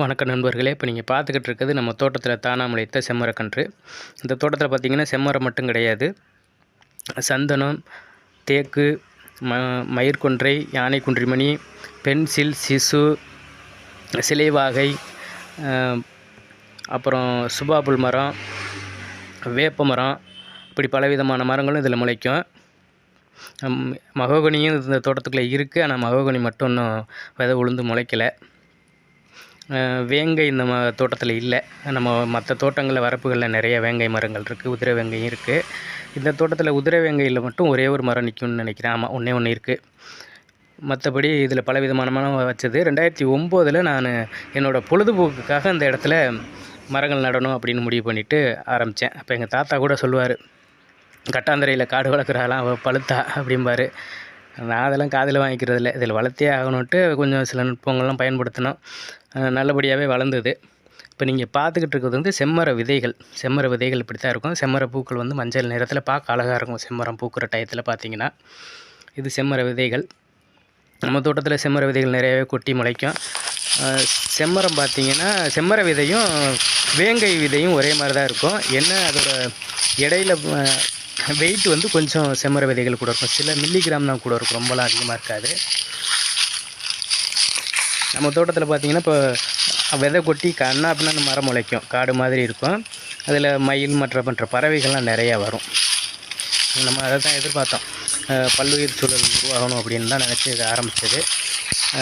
வணக்கம் நண்பர்களே. இப்போ நீங்கள் பார்த்துக்கிட்டு இருக்கிறது நம்ம தோட்டத்தில் தானாக முளைத்த செம்மரக்கன்று இந்த தோட்டத்தில் பார்த்திங்கன்னா செம்மரம் மட்டும் கிடையாது. சந்தனம் தேக்கு ம மயிர்கொன்றை யானை குன்றிமணி பென்சில் சிசு சிலைவாகை அப்புறம் சுபாபுல் மரம் வேப்ப மரம் இப்படி பலவிதமான மரங்களும் இதில் முளைக்கும். மகோகனியும் இந்த தோட்டத்துக்குள்ளே இருக்குது ஆனால் மகோகனி மட்டும் இன்னும் விதை உளுந்து முளைக்கலை. வேங்கை இந்த ம தோட்டத்தில் இல்லை. நம்ம மற்ற தோட்டங்களில் வரப்புகளில் நிறைய வேங்கை மரங்கள் இருக்குது உதிரை வேங்கையும் இருக்குது இந்த தோட்டத்தில் உதிரை வேங்கையில் மட்டும் ஒரே ஒரு மரம் நிற்கும்னு நினைக்கிறேன். ஆமாம் ஒன்றே ஒன்று இருக்குது மற்றபடி இதில் பல விதமான மரம் வச்சது. ரெண்டாயிரத்தி ஒம்போதில் நான் என்னோடய பொழுதுபோக்குக்காக அந்த இடத்துல மரங்கள் நடணும் அப்படின்னு முடிவு பண்ணிவிட்டு ஆரம்பித்தேன் அப்போ எங்கள் தாத்தா கூட சொல்லுவார் கட்டாந்தரையில் காடு வளர்க்குறாலாம் அவள் பழுத்தா அப்படிம்பாரு. நான் அதெல்லாம் காதில் வாங்கிக்கிறதில்ல. இதில் வளர்த்தே ஆகணுன்ட்டு கொஞ்சம் சில நுட்பங்கள்லாம் பயன்படுத்தினோம். நல்லபடியாகவே வளர்ந்தது. இப்போ நீங்கள் பார்த்துக்கிட்டு இருக்கிறது வந்து செம்மர விதைகள். செம்மர விதைகள் இப்படி தான் இருக்கும். செம்மர பூக்கள் வந்து மஞ்சள் நிறத்தில் பார்க்க அழகாக இருக்கும். செம்மரம் பூக்கிற டயத்தில் பார்த்தீங்கன்னா. இது செம்மர விதைகள். நம்ம தோட்டத்தில் செம்மர விதைகள் நிறையவே கொட்டி முளைக்கும். செம்மரம் பார்த்தீங்கன்னா செம்மர விதையும் வேங்கை விதையும் ஒரே மாதிரி தான் இருக்கும். என்ன அதோடய இடையில வெயிட் வந்து கொஞ்சம் செம்மர விதைகள் கூட இருக்கும். சில மில்லிகிராம் தான் கூட இருக்கும். ரொம்பலாம் அதிகமாக இருக்காது. நம்ம தோட்டத்தில் பார்த்திங்கன்னா இப்போ விதை கொட்டி கண்ணா அப்படின்னு மரம் முளைக்கும். காடு மாதிரி இருக்கும். அதில் மயில் மற்ற மற்ற பறவைகள்லாம் நிறையா வரும். நம்ம அதை தான் எதிர்பார்த்தோம். பல்லுயிர் சூழல் உருவாகணும் அப்படின்னு தான் நினச்சி இது ஆரம்பிச்சது.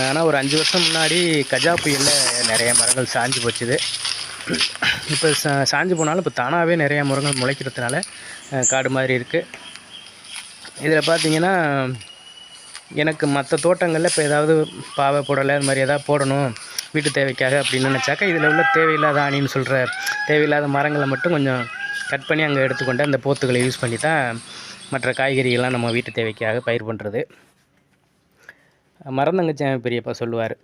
ஆனால் ஒரு அஞ்சு வருஷம் முன்னாடி கஜா புயலில் நிறைய மரங்கள் சாஞ்சு போச்சுது. இப்போ சா சாஞ்சு போனாலும் இப்போ தானாகவே நிறையா மரங்கள் முளைக்கிறதுனால காடு மாதிரி இருக்குது இதில் பார்த்தீங்கன்னா எனக்கு மற்ற தோட்டங்களில் இப்போ ஏதாவது பாவை போடலை அது மாதிரி எதாவது போடணும் வீட்டு தேவைக்காக அப்படின்னு நினச்சாக்கா இதில் உள்ள தேவையில்லாத ஆணின்னு சொல்கிற தேவையில்லாத மரங்களை மட்டும் கொஞ்சம் கட் பண்ணி அங்கே எடுத்துக்கொண்டு அந்த போத்துகளை யூஸ் பண்ணி தான் மற்ற காய்கறிகள்லாம் நம்ம வீட்டு தேவைக்காக பயிர் பண்ணுறது மறந்தங்கச்சி பெரியப்பா சொல்லுவார்.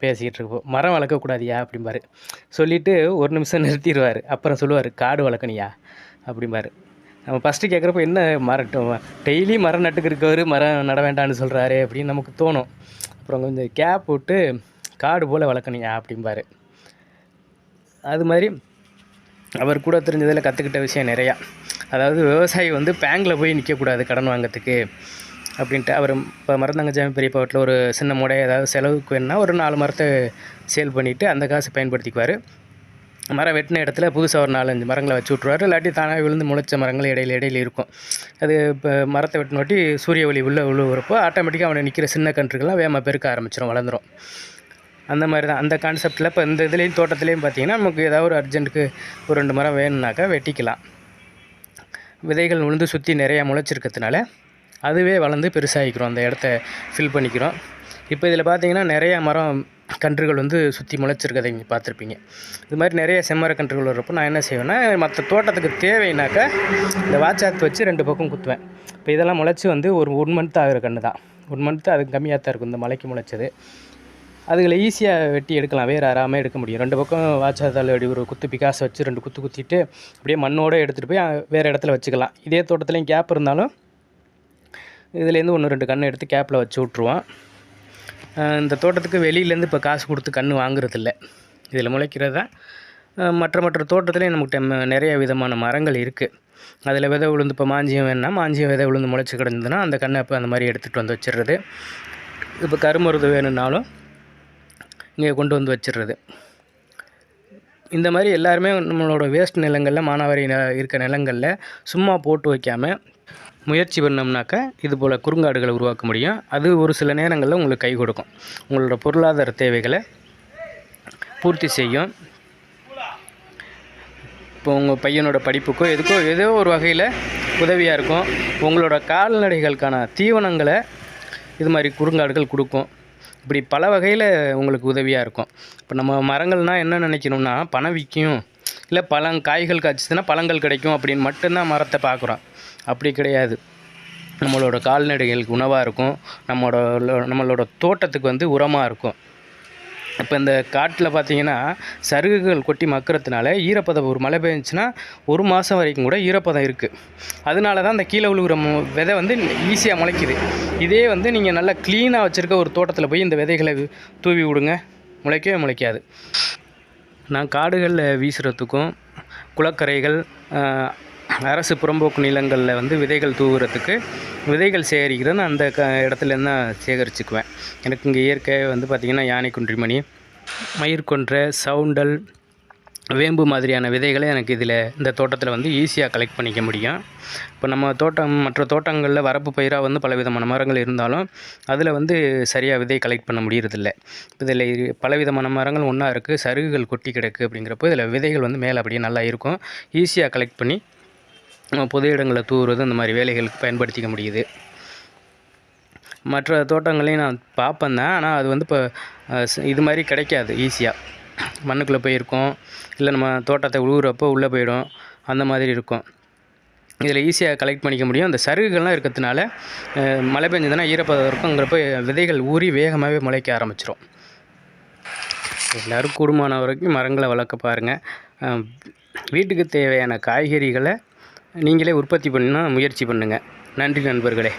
பேசிக்கிட்டு இருப்போம். மரம் வளர்க்கக்கூடாதியா அப்படிம்பாரு. சொல்லிவிட்டு ஒரு நிமிஷம் நிறுத்திடுவார். அப்புறம் சொல்லுவார் காடு வளர்க்கணியா அப்படிம்பாரு. நம்ம ஃபஸ்ட்டு கேட்குறப்ப என்ன மரட்டும் டெய்லி மரம் நட்டுக்கு இருக்கவர் மரம் நட வேண்டாம்னு சொல்கிறாரு அப்படின்னு நமக்கு தோணும். அப்புறம் கொஞ்சம் கேப் விட்டு காடு போல் வளர்க்கணுங்க அப்படிம்பாரு. அது மாதிரி அவர் கூட தெரிஞ்சதில் கற்றுக்கிட்ட விஷயம் நிறையா. அதாவது விவசாயி வந்து பேங்கில் போய் நிற்கக்கூடாது கடன் வாங்கிறதுக்கு அப்படின்ட்டு அவர் இப்போ மருந்தங்கஜாமி பெரியப்பா வீட்டில் ஒரு சின்ன முடை ஏதாவது செலவுக்கு வேணுன்னா ஒரு நாலு மரத்தை சேல் பண்ணிவிட்டு அந்த காசை பயன்படுத்திக்குவார். மரம் வெட்டின இடத்துல புதுசாக ஒரு நாலஞ்சு மரங்களை வச்சு விட்ருவாரு இல்லாட்டி தானாக விழுந்து முளைச்ச மரங்கள் இடையில இடையில இருக்கும். அது இப்போ மரத்தை வெட்டினோட்டி சூரிய ஒளி உள்ளே விழுவுறப்போ ஆட்டோமேட்டிக்காக அவனை நிற்கிற சின்ன கன்றுகள்லாம் வேகமாக பெருக்க ஆரம்பிச்சிடும் வளர்ந்துடும் அந்த மாதிரி தான் அந்த கான்செப்டில் இப்போ இந்த இதுலேயும் தோட்டத்துலேயும் பார்த்தீங்கன்னா நமக்கு ஏதாவது ஒரு அர்ஜென்ட்டுக்கு ஒரு ரெண்டு மரம் வேணும்னாக்கா வெட்டிக்கலாம். விதைகள் விழுந்து சுற்றி நிறையா முளைச்சிருக்கிறதுனால அதுவே வளர்ந்து பெருசாகிக்கிறோம். அந்த இடத்த ஃபில் பண்ணிக்கிறோம். இப்போ இதில் பார்த்தீங்கன்னா நிறையா மரம் கன்றுகள் வந்து சுற்றி முளைச்சிருக்கதை நீங்கள் பார்த்துருப்பீங்க. இது மாதிரி நிறைய செம்மர கன்றுகள் வரப்போ நான் என்ன செய்வேன்னா மற்ற தோட்டத்துக்கு தேவைனாக்கா இந்த வாட்சாத்து வச்சு ரெண்டு பக்கம் குத்துவேன். இப்போ இதெல்லாம் முளைச்சி வந்து ஒரு ஒன் மந்த் ஆகிற கன்று தான். ஒன் மந்த்து அதுக்கு கம்மியாக தான் இருக்கும். இந்த மலைக்கு முளைச்சது. அதுகளை ஈஸியாக வெட்டி எடுக்கலாம். வேறு அறாமல் எடுக்க முடியும். ரெண்டு பக்கம் வாட்சாத்தால் அப்படி ஒரு குத்து பிகாசை வச்சு ரெண்டு குத்து குத்திட்டு அப்படியே மண்ணோடு எடுத்துகிட்டு போய் வேறு இடத்துல வச்சுக்கலாம். இதே தோட்டத்துலேயும் கேப் இருந்தாலும் இதுலேருந்து ஒன்று ரெண்டு கன்று எடுத்து கேப்பில் வச்சு விட்ருவான் இந்த தோட்டத்துக்கு வெளியிலேருந்து இப்போ காசு கொடுத்து கன்று வாங்குறதில்ல. இதில் முளைக்கிறது? தான் மற்ற மற்ற தோட்டத்துலேயும் நமக்கு டெம்ம- நிறைய விதமான மரங்கள் இருக்குது அதில் விதை விழுந்து இப்போ மாஞ்சியம் வேணுன்னா மாஞ்சியம் விதை விழுந்து முளைச்சி கிடந்ததுன்னா அந்த கண்ணை இப்போ அந்த மாதிரி எடுத்துகிட்டு வந்து வச்சிடுறது. இப்போ கருமருது வேணும்னாலும் இங்கே கொண்டு வந்து வச்சிடுறது. இந்த மாதிரி எல்லாருமே நம்மளோட வேஸ்ட் நிலங்களில் மானாவாரி ந- இருக்க நிலங்களில் சும்மா போட்டு வைக்காமல் முயற்சி பண்ணோம்னாக்கா இது போல் குறுங்காடுகளை உருவாக்க முடியும். அது ஒரு சில நேரங்களில் உங்களுக்கு கை கொடுக்கும். உங்களோட பொருளாதார தேவைகளை பூர்த்தி செய்யும். இப்போ உங்கள் பையனோட படிப்புக்கோ எதுக்கோ ஏதோ ஒரு வகையில் உதவியாக இருக்கும். உங்களோட கால்நடைகளுக்கான தீவனங்களை இது மாதிரி குறுங்காடுகள் கொடுக்கும். இப்படி பல வகையில் உங்களுக்கு உதவியாக இருக்கும். இப்போ நம்ம மரங்கள்னால் என்ன நினைக்கணும்னா பணம் விற்கும். இல்லை பழம் காய்கள் காய்ச்சதுன்னா பழங்கள் கிடைக்கும் அப்படின்னு மட்டும்தான் மரத்தை பார்க்குறோம். அப்படி கிடையாது. நம்மளோட கால்நடைகளுக்கு உணவாக இருக்கும். நம்மளோட நம்மளோட தோட்டத்துக்கு வந்து உரமாக இருக்கும். இப்போ இந்த காட்டில் பார்த்தீங்கன்னா சருகுகள் கொட்டி மக்கிறதுனால ஈரப்பதம் ஒரு மழை பெஞ்சுன்னா ஒரு மாதம் வரைக்கும் கூட ஈரப்பதம் இருக்குது அதனால தான் அந்த கீழே விழுகிற விதை வந்து ஈஸியாக முளைக்குது. இதே வந்து நீங்கள் நல்லா க்ளீனாக வச்சுருக்க ஒரு தோட்டத்தில் போய் இந்த விதைகளை தூவி விடுங்க. முளைக்கவே முளைக்காது. நான் காடுகளில் வீசுகிறதுக்கும் குளக்கரைகள் அரசு புறம்போக்கு நிலங்களில் வந்து விதைகள் தூவுறதுக்கு விதைகள் சேகரிக்கிறது அந்த க இடத்துலேருந்து தான் சேகரிச்சுக்குவேன். எனக்கு இங்கே இயற்கை வந்து பார்த்திங்கன்னா யானை குன்றிமணி மயிர்கொன்ற சவுண்டல் வேம்பு மாதிரியான விதைகளை எனக்கு இதில் இந்த தோட்டத்தில் வந்து ஈஸியாக கலெக்ட் பண்ணிக்க முடியும். இப்போ நம்ம தோட்டம் மற்ற தோட்டங்களில் வரப்பு பயிராக வந்து பலவிதமான மரங்கள் இருந்தாலும் அதில் வந்து சரியாக விதை கலெக்ட் பண்ண முடியறதில்ல. இதில் இரு- பலவிதமான மரங்கள் ஒன்றா இருக்குது சருகுகள் கொட்டி கிடக்கு அப்படிங்கிறப்போ இதில் விதைகள் வந்து மேலே அப்படியே நல்லா இருக்கும். ஈஸியாக கலெக்ட் பண்ணி பொது இடங்களை தூவுறது இந்த மாதிரி வேலைகளுக்கு பயன்படுத்திக்க முடியுது. மற்ற தோட்டங்களையும் நான் பார்ப்பேன் தான். ஆனால் அது வந்து இப்போ இது மாதிரி கிடைக்காது ஈஸியாக மண்ணுக்குள்ளே போயிருக்கோம். இல்லை நம்ம தோட்டத்தை உழுவுறப்போ உள்ளே போயிடும். அந்த மாதிரி இருக்கும். இதில் ஈஸியாக கலெக்ட் பண்ணிக்க முடியும். அந்த சருகுகள்லாம் இருக்கிறதுனால மழை பெஞ்சதுன்னா ஈரப்பதம் இருக்குங்கிறப்ப விதைகள் ஊறி வேகமாகவே முளைக்க ஆரம்பிச்சிடும் எல்லோரும் கூடுமான வரைக்கும் மரங்களை வளர்க்க பாருங்கள் வீட்டுக்கு தேவையான காய்கறிகளை நீங்களே உற்பத்தி பண்ண முயற்சி பண்ணுங்கள் நன்றி நண்பர்களே.